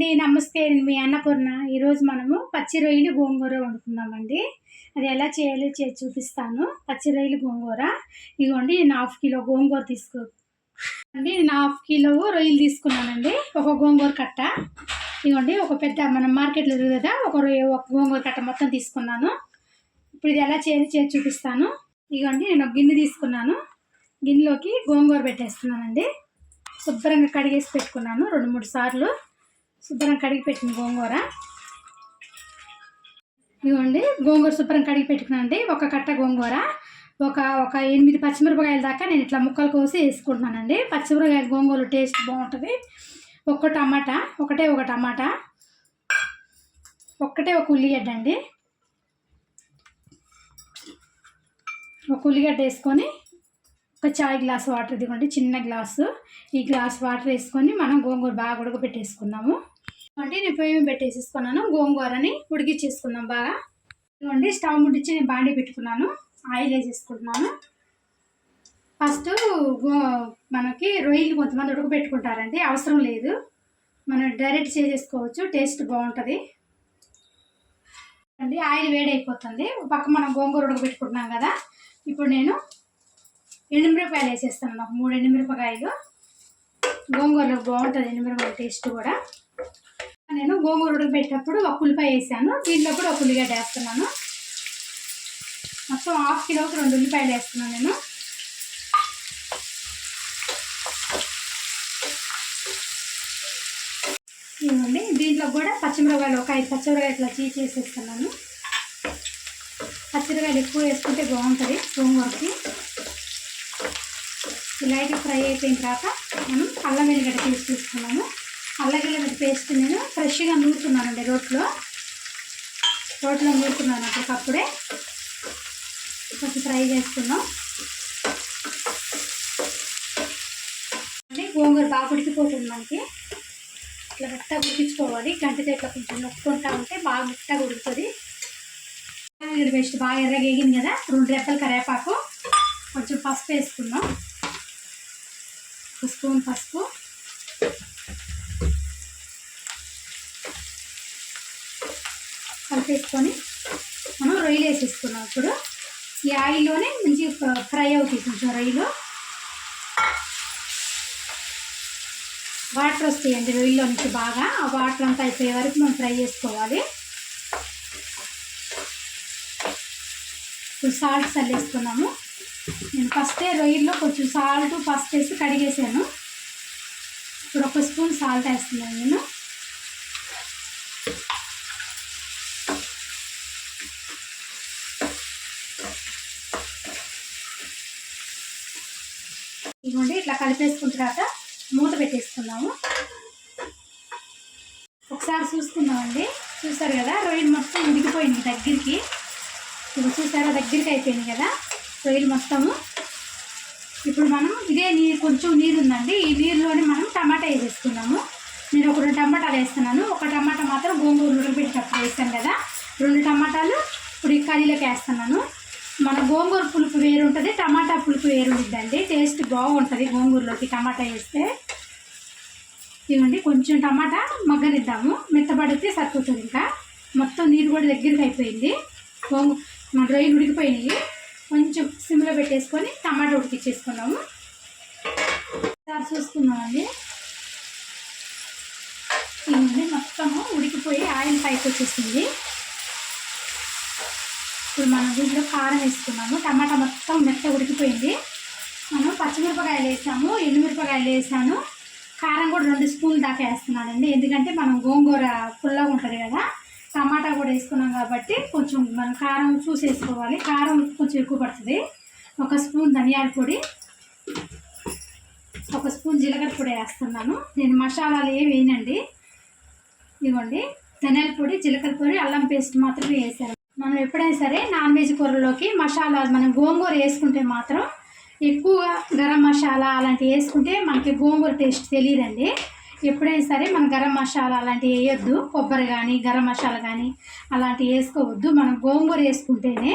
అండి నమస్తే మీ అన్నపూర్ణ. ఈరోజు మనము పచ్చి రొయ్యలు గోంగూర వండుకుందామండి. అది ఎలా చేయాలో చే చూపిస్తాను. పచ్చి రొయ్యలు గోంగూర. ఇదిగోండి నేను హాఫ్ కిలో గోంగూర తీసుకో అండి నేను హాఫ్ కిలో రొయ్యలు తీసుకున్నానండి. ఒక గోంగూర కట్ట. ఇదిగోండి ఒక పెద్ద మనం మార్కెట్లో కదా ఒక రొయ్య ఒక గోంగూర కట్ట మొత్తం తీసుకున్నాను. ఇప్పుడు ఇది ఎలా చేయాలో చేసి చూపిస్తాను. ఇదిగోండి నేను ఒక గిన్నె తీసుకున్నాను. గిన్నెలోకి గోంగూర పెట్టేస్తున్నానండి. శుభ్రంగా కడిగేసి పెట్టుకున్నాను రెండు మూడు సార్లు. శుభ్రం కడిగి పెట్టిన గోంగూర. ఇవ్వండి గోంగూర శుభ్రం కడిగి పెట్టుకున్నాండి ఒక కట్ట గోంగూర ఒక ఒక ఎనిమిది పచ్చిమిరపకాయల దాకా నేను ఇట్లా ముక్కలు కోసి వేసుకుంటున్నానండి. పచ్చిమిరపకాయ గోంగూర టేస్ట్ బాగుంటుంది. ఒక్క టమాటా ఒకటే ఒక టమాటా ఒక్కటే ఒక ఉల్లిగడ్డ అండి. ఒక ఉల్లిగడ్డ వేసుకొని ఒక చాయ్ గ్లాస్ వాటర్ ఇదిగోండి చిన్న గ్లాసు. ఈ గ్లాస్ వాటర్ వేసుకొని మనం గోంగూర బాగా ఉడకబెట్టేసుకుందాము. అంటే నేను పొయ్యి పెట్టేసేసుకున్నాను గోంగూరని ఉడికిచ్చేసుకుందాం బాగా. ఇదిగోండి స్టవ్ ముట్టించి నేను బాండి పెట్టుకున్నాను ఆయిల్ వేసేసుకుంటున్నాను. ఫస్ట్ గో మనకి రొయ్యలు కొంతమంది ఉడకబెట్టుకుంటారండి అవసరం లేదు. మనం డైరెక్ట్ చేసేసుకోవచ్చు టేస్ట్ బాగుంటుంది. అండి ఆయిల్ వేడైపోతుంది. పక్క మనం గోంగూర ఉడకబెట్టుకుంటున్నాం కదా. ఇప్పుడు నేను ఎండుమిరపకాయలు వేసేస్తాను ఒక మూడు ఎండుమిరపకాయలు. గోంగూరలో బాగుంటుంది ఎండుమిరపకాయ టేస్ట్ కూడా. నేను గోంగూర ఉడకబెట్టినప్పుడు ఒక ఉల్లిపాయ వేసాను. దీంట్లో కూడా ఒక ఉల్లిగడ్డ వేస్తున్నాను. మొత్తం హాఫ్ కిలోకి రెండు ఉల్లిపాయలు వేస్తున్నాను నేను. ఇవ్వండి దీంట్లో కూడా పచ్చిమిరపకాయలు ఒక ఐదు పచ్చిమిరపకాయలు ఇట్లా చీజ్ చేసేస్తున్నాను. పచ్చిమిరపకాయలు ఎక్కువ వేసుకుంటే బాగుంటుంది గోంగూరకి. లైట్గా ఫ్రై అయిపోయిన తర్వాత మనం అల్లం వెల్లిగడ్డ పేస్ట్ తీసుకున్నాము. అల్లం పేస్ట్ నేను ఫ్రెష్గా నూరుతున్నానండి రోట్లో. రోట్లో నూరుతున్నాను అప్పటికప్పుడే కొంచెం ఫ్రై చేసుకున్నాం అంటే గోంగూర బాగా ఉడికిపోతుంది మనకి. ఇట్లా మెత్తగా ఉడికించుకోవాలి. గంటితో ఇట్లా కొంచెం నొక్కుంటా ఉంటే బాగా మెత్తగా ఉడుకుతుంది. పేస్ట్ బాగా ఎర్రగేగింది కదా? రెండు రెప్పలు కరేపాకు కొంచెం పసుపు వేసుకున్నాం ఒక స్పూన్ పసుపు. వేసుకొని మనం రొయ్యలు వేసేసుకున్నాం. ఇప్పుడు ఈ ఆయిల్లోనే మంచి ఫ్రై అవుతాయి కొంచెం రొయ్యలు. వాటర్ వస్తాయండి రొయ్యలో నుంచి బాగా. ఆ వాటర్ అంతా అయిపోయే వరకు మనం ఫ్రై చేసుకోవాలి. ఇప్పుడు సాల్ట్ చల్లేసుకున్నాము. నేను ఫస్టే రొయ్యల్లో కొంచెం సాల్ట్ ఫస్ట్ వేసి కడిగేసాను. ఇప్పుడు ఒక స్పూన్ సాల్ట్ వేస్తున్నాను నేను. కలిపేసుకున్న తర్వాత మూత పెట్టేసుకున్నాము ఒకసారి చూసుకుందామండి చూసారు కదా రొయ్యలు మొత్తం ఉడికిపోయింది దగ్గరికి. ఇప్పుడు చూసారా దగ్గరికి అయిపోయింది కదా రొయ్యలు మొత్తము. ఇప్పుడు మనం ఇదే నీరు కొంచెం నీరు ఉందండి ఈ నీరులోనే మనం టమాటా వేసేసుకున్నాము. నేను ఒక రెండు టమాటాలు వేస్తున్నాను. ఒక టమాటా మాత్రం గోంగూర ఉడకబెట్టేటప్పుడు వేస్తాను కదా. రెండు టమాటాలు ఇప్పుడు ఈ కర్రీలోకి వేస్తున్నాను. మన గోంగూర పులుపు వేరు ఉంటుంది టమాటా పులుపు వేరు ఉంటుందండి టేస్ట్ బాగుంటుంది గోంగూరలోకి టమాటా వేస్తే. ఇవ్వండి కొంచెం టమాటా మగ్గనిద్దాము. మెత్తబడితే సరిపోతుంది ఇంకా. మొత్తం నీరు కూడా దగ్గరికి అయిపోయింది. గోంగూ మన రొయ్యలు ఉడికిపోయినాయి. కొంచెం సిమ్లో పెట్టేసుకొని టమాటా ఉడికిచ్చేసుకున్నాము. సార్ చూసుకున్నామండి ఇవ్వండి మొత్తము ఉడికిపోయి ఆయిల్ పైకి వచ్చేసింది ఇప్పుడు మనం దీంట్లో కారం వేసుకున్నాము. టమాటా మొత్తం మెత్త ఉడికిపోయింది. మనం పచ్చిమిరపకాయలు వేసాము ఎండుమిరపకాయలు వేసాను. కారం కూడా రెండు స్పూన్లు దాకా వేస్తున్నానండి. ఎందుకంటే మనం గోంగూర పుల్లగా ఉంటుంది కదా టమాటా కూడా వేసుకున్నాం కాబట్టి కొంచెం మనం కారం చూసి వేసుకోవాలి కారం కొంచెం ఎక్కువ పడుతుంది. ఒక స్పూన్ ధనియాల పొడి ఒక స్పూన్ జీలకర్ర పొడి వేస్తున్నాను. నేను మసాలాలు ఏమి వేయనండి. ఇవ్వండి ధనియాల పొడి జీలకర్ర పొడి అల్లం పేస్ట్ మాత్రమే వేసాను. సరే నాన్ వెజ్ కూరలోకి మసాలా మనం గోంగూర వేసుకుంటే మాత్రం ఎక్కువగా గరం మసాలా అలాంటివి వేసుకుంటే మనకి గోంగూర టేస్ట్ తెలియదండి. ఎప్పుడైనా సరే మనం గరం మసాలా అలాంటివి వేయొద్దు. కొబ్బరి కానీ గరం మసాలా కానీ అలాంటివి వేసుకోవద్దు. మనం గోంగూర వేసుకుంటేనే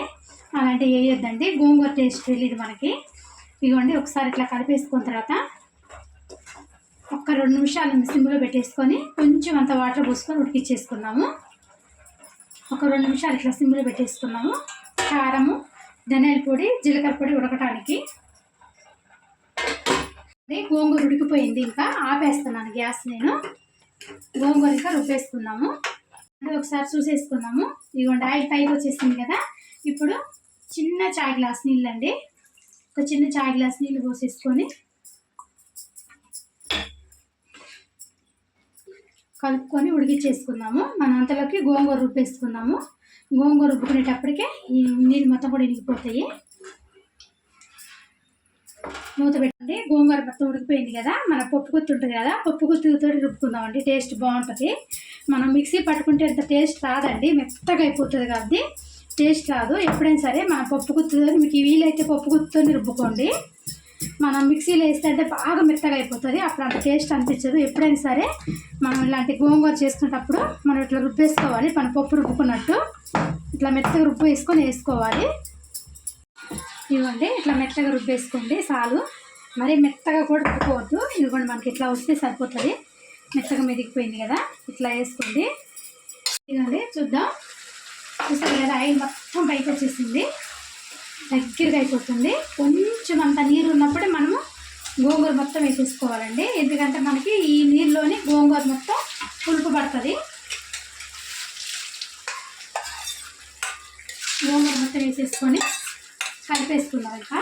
అలాంటివి వేయొద్దండి. గోంగూర టేస్ట్ తెలియదు మనకి. ఇదిగోండి ఒకసారి ఇట్లా కలిపేసుకున్న తర్వాత ఒక్క రెండు నిమిషాలు సిమ్లో పెట్టేసుకొని కొంచెం అంత వాటర్ పోసుకొని ఉడికిచ్చేసుకున్నాము. ఒక రెండు నిమిషాలు ఇట్లా సిమ్లో పెట్టేసుకున్నాము. కారము ధనియాల పొడి జీలకర్ర పొడి ఉడకటానికి. గోంగూర ఉడికిపోయింది ఇంకా. ఆపేస్తున్నాను గ్యాస్ నేను. గోంగూర ఇంకా రుబ్బేసుకున్నాము. ఒకసారి చూసేసుకున్నాము. ఇదిగోండి ఆయిల్ పైకి వచ్చేసింది కదా. ఇప్పుడు చిన్న చాయ్ గ్లాస్ నీళ్ళండి. ఒక చిన్న చాయ్ గ్లాస్ నీళ్ళు పోసేసుకొని కలుపుకొని ఉడికిచ్చేసుకున్నాము మన అంతలోకి గోంగూర రుబ్బేసుకున్నాము గోంగూర రుబ్బుకునేటప్పటికే ఈ నీళ్ళు మొత్తం కూడా ఇనిగిపోతాయి. మూత పెట్టండి. గోంగూర మొత్తం ఉడికిపోయింది కదా. మన పప్పు గుత్తి ఉంటుంది కదా పప్పు గుత్తితో రుబ్బుకుందామండి. టేస్ట్ బాగుంటుంది. మనం మిక్సీ పట్టుకుంటే అంత టేస్ట్ రాదండి. మెత్తగా అయిపోతుంది కాబట్టి టేస్ట్ రాదు. ఎప్పుడైనా సరే మన పప్పు గుత్తితో మీకు వీలైతే పప్పు గుత్తితో రుబ్బుకోండి. మనం మిక్సీలో వేస్తే అంటే బాగా మెత్తగా అయిపోతుంది. అప్పుడు అంత టేస్ట్ అనిపించదు. ఎప్పుడైనా సరే మనం ఇలాంటి గోంగూర చేసుకునేటప్పుడు మనం ఇట్లా రుబ్బేసుకోవాలి. మన పప్పు రుబ్బుకున్నట్టు ఇట్లా మెత్తగా రుబ్బు వేసుకొని వేసుకోవాలి. ఇవ్వండి ఇట్లా మెత్తగా రుబ్బేసుకోండి. చాలు. మరీ మెత్తగా కూడా రుబ్బుకోవద్దు. ఇదిగోండి మనకి ఇట్లా వస్తే సరిపోతుంది. మెత్తగా మెదిగిపోయింది కదా ఇట్లా వేసుకోండి. ఇదిగోండి చూద్దాం. చూసారు కదా ఆయిల్ మొత్తం పైకి వచ్చేసింది. దగ్గరగా అయిపోతుంది. కొంచెం అంత నీరు ఉన్నప్పుడే మనము గోంగూర మొత్తం వేసేసుకోవాలండి. ఎందుకంటే మనకి ఈ నీరులోని గోంగూర మొత్తం పులుపు పడుతుంది. గోంగూర మొత్తం వేసేసుకొని కలిపేసుకున్నాం ఇంకా.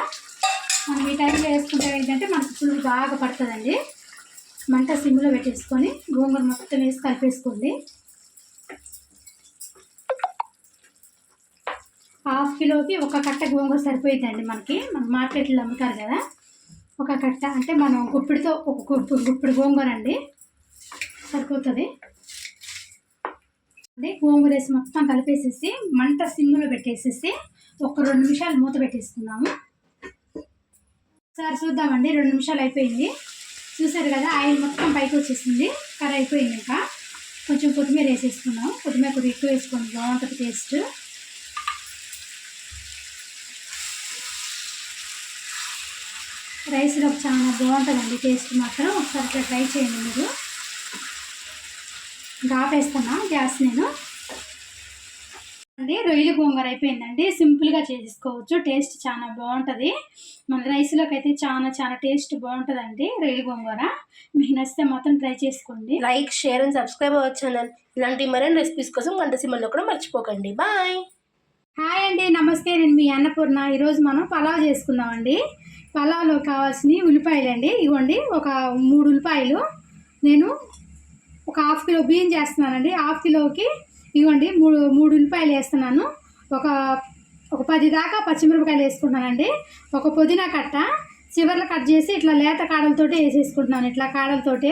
మనం ఈ టైంలో వేసుకుంటే ఏంటంటే మనకు పులుపు బాగా పడుతుందండి. మంట సిమ్లో పెట్టేసుకొని గోంగూర మొత్తం వేసి కలిపేసుకోండి. హాఫ్ కిలోకి ఒక కట్ట గోంగూర సరిపోయిందండి మనకి. మన మార్కెట్లో అమ్ముతారు కదా. ఒక కట్ట అంటే మనం గుప్పిడితో ఒక గుప్పు గుప్పిడి గోంగూర అండి. సరిపోతుంది. అదే గోంగూర వేసి మొత్తం కలిపేసేసి మంట సిమ్లో పెట్టేసేసి ఒక రెండు నిమిషాలు మూత పెట్టేసుకున్నాము. సార్ చూద్దామండి రెండు నిమిషాలు అయిపోయింది. చూసారు కదా ఆయిల్ మొత్తం పైకి వచ్చేసింది. కర్రీ అయిపోయింది ఇంకా. కొంచెం కొత్తిమీర వేసేసుకున్నాం కొత్తిమీర కొద్దిగా ఎక్కువ వేసుకోండి బాగుంటుంది టేస్ట్. రైస్లో చాలా బాగుంటుందండి టేస్ట్ మాత్రం. ఒకసారి ఇట్లా ట్రై చేయండి మీరు. ఇంకా ఆపేస్తున్నా గ్యాస్ నేను. అండి రొయ్యల గోంగూర అయిపోయిందండి. సింపుల్గా చేసుకోవచ్చు. టేస్ట్ చాలా బాగుంటుంది. మన రైస్లోకి అయితే చాలా చాలా టేస్ట్ బాగుంటుందండి రొయ్యల గోంగూర. మీకు నచ్చితే మాత్రం ట్రై చేసుకోండి. Like share and subscribe our channel. ఇలాంటి మరిన్ని రెసిపీస్ కోసం వంట సిమ్మల్లో కూడా మర్చిపోకండి. బాయ్. హాయ్ అండి. నమస్తే. నేను మీ అన్నపూర్ణ. ఈరోజు మనం పలావ్ చేసుకుందామండి. పలావ్లో కావాల్సిన ఉల్లిపాయలు అండి ఇవ్వండి. ఒక మూడు ఉల్లిపాయలు. నేను ఒక హాఫ్ కిలో బియ్యం చేస్తున్నానండి. హాఫ్ కిలోకి ఇవ్వండి. మూడు మూడు ఉల్లిపాయలు వేస్తున్నాను. ఒక ఒక పది దాకా పచ్చిమిరపకాయలు వేసుకుంటున్నానండి. ఒక పుదీనా కట్ట చివర్లు కట్ చేసి ఇట్లా లేత కాడలతోటి వేసేసుకుంటున్నాను. ఇట్లా కాడలతోటి.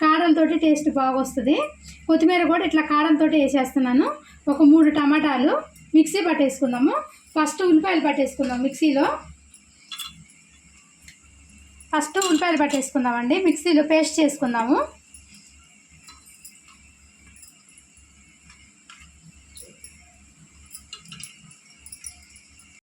కాడలతోటి టేస్ట్ బాగొస్తుంది. కొత్తిమీర కూడా ఇట్లా కాడలతోటి వేసేస్తున్నాను. ఒక మూడు టమాటాలు మిక్సీ పట్టేసుకుందాము. ఫస్ట్ ఉల్లిపాయలు పట్టేసుకుందాం మిక్సీలో. ఫస్ట్ ఉల్లిపాయలు పట్టేసుకుందామండి మిక్సీలో పేస్ట్ చేసుకుందాము.